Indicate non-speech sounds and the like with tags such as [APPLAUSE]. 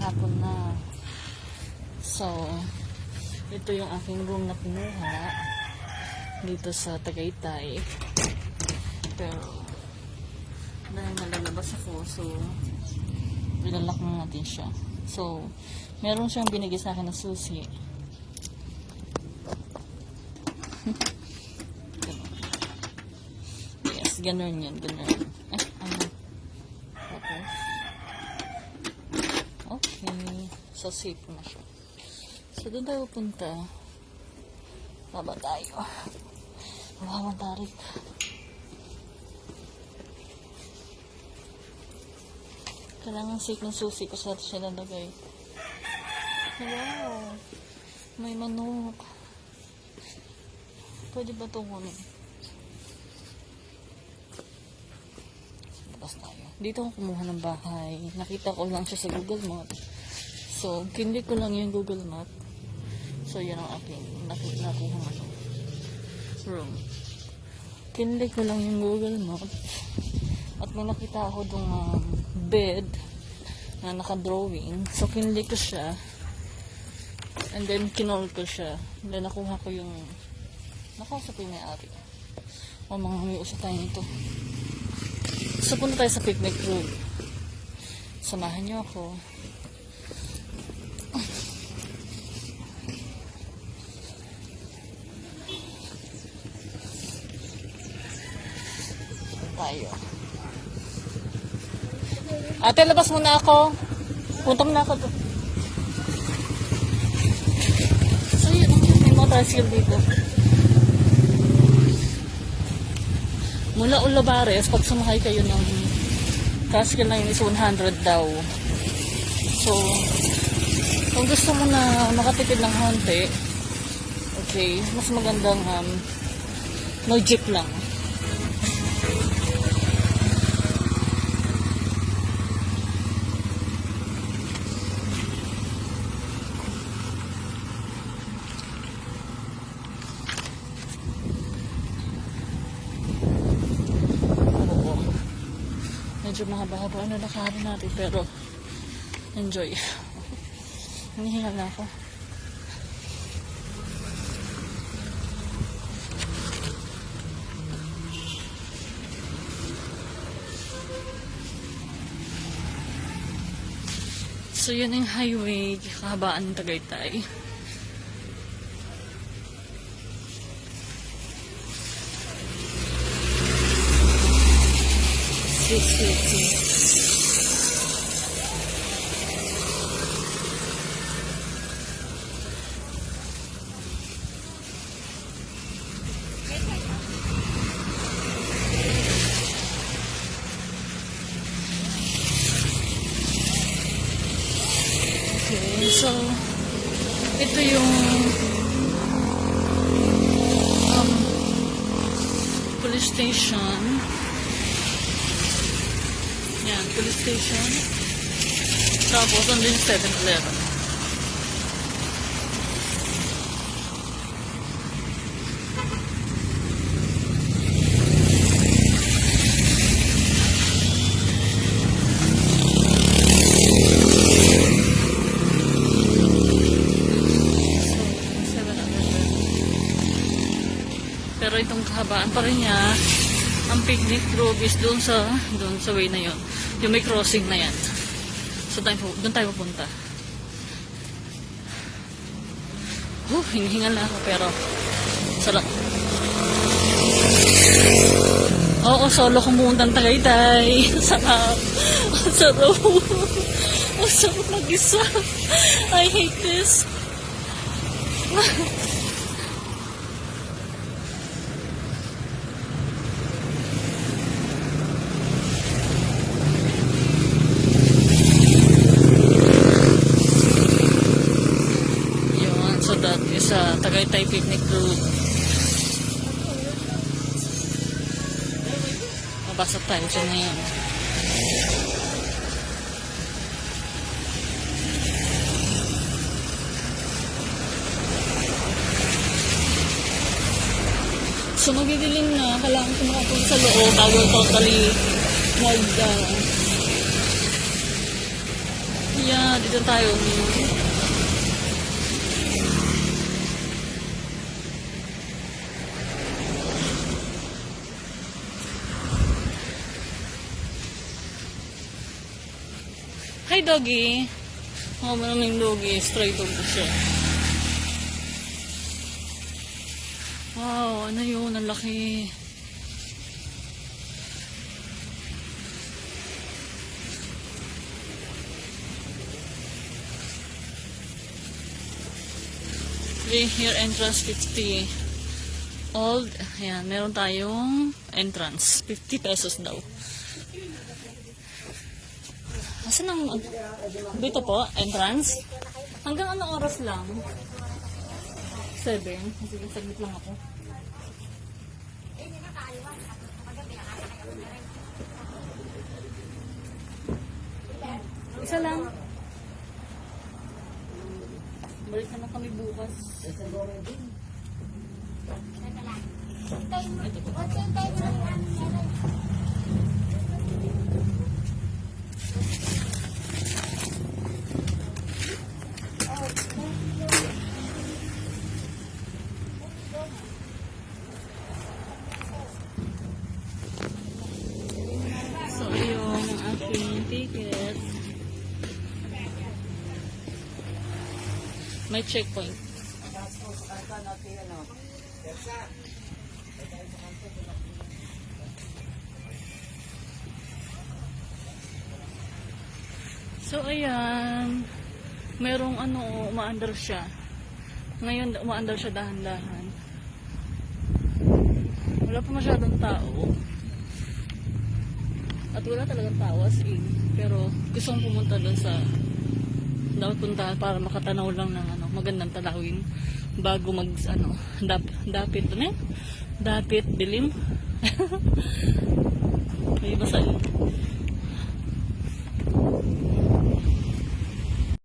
hapon na. So, ito yung aking room na pinuha dito sa Tagaytay. Pero, dahil nalalabas ako, so, nilalak na natin siya. So, meron siyang binigay sa akin na susi. [LAUGHS] Yes, ganun yan, ganun. Eh, ano? Tapos, okay. So, safe na siya. So, doon tayo punta. Baba tayo. Baba tarik. Kailangan safe ng susi ko sa siya nalagay. Wow! May manok. Pwede ba ito kunin? Labas tayo. Dito ako kumuha ng bahay. Nakita ko lang siya sa Google Map. So, kinlik ko lang yung Google Map. So, yan ang aking nakuha ano. Room. Kinlik ko lang yung Google Map. At may nakita ako dong um, bed na naka-drawing. So, kinlik ko siya. And then, kinol ko siya. And then, nakuha ko yung nakausap yung may-ari. O, mga may usap tayo nito. So, punta tayo sa picnic room. Samahan niyo ako. Tayo. Ate, labas muna ako. Punta muna ako doon. So, yun. May mga tricycle dito. Mula Ulabares, pag sumakay kayo ng tricycle na yun is 100 daw. So, kung gusto mo na makatipid ng konti, okay, mas magandang um, mag-jeep lang. Oo. Medyo mahaba-haba na nakaharin natin pero enjoy. Hinihingal na ako. So yun yung highway, kahabaan Tagaytay. Okay, so ito yung um, police station. Yan, police station. Tapos, andun yung 7-Eleven. So, 7-Eleven. Pero itong kahabaan pa rin niya, ang picnic grove is doon sa doon sa way na yon. Yung may crossing na yan. So tayo, doon tayo pupunta. Huh, hinihingal na ako pero sarap. Oo, solo kong pumunta ng Tagaytay. [LAUGHS] Sarap. Sarap. Sarap mag-isa. I hate this. [LAUGHS] Yun, so that is a Tagaytay Picnic Route. Mabasa tayo dyan ngayon. So magidilim na, kailangan ko makapunta sa loob bago totally mag uh, Yeah, dito tayo. Hi, doggy. Oh, maraming doggy. Stray dog ko siya. Wow, ano yun? Ang laki. Free here entrance 50. Old, ayan, meron tayong entrance. 50 pesos daw. Asan ang, dito po, entrance? Hanggang anong oras lang? 7. Sige, saglit lang ako. Isa lang. Balik na lang kami bukas. Ito po. May checkpoint. So, ayan. Merong ano, umaandar siya. Ngayon, umaandar siya dahan-dahan. Wala pa masyadong tao. At wala talagang tao as in. Pero gusto kong pumunta doon sa dapat punta para makatanaw lang ng ano, magandang talawin bago mag ano, dap, dapit ano yun? Dapit dilim. [LAUGHS] May basa.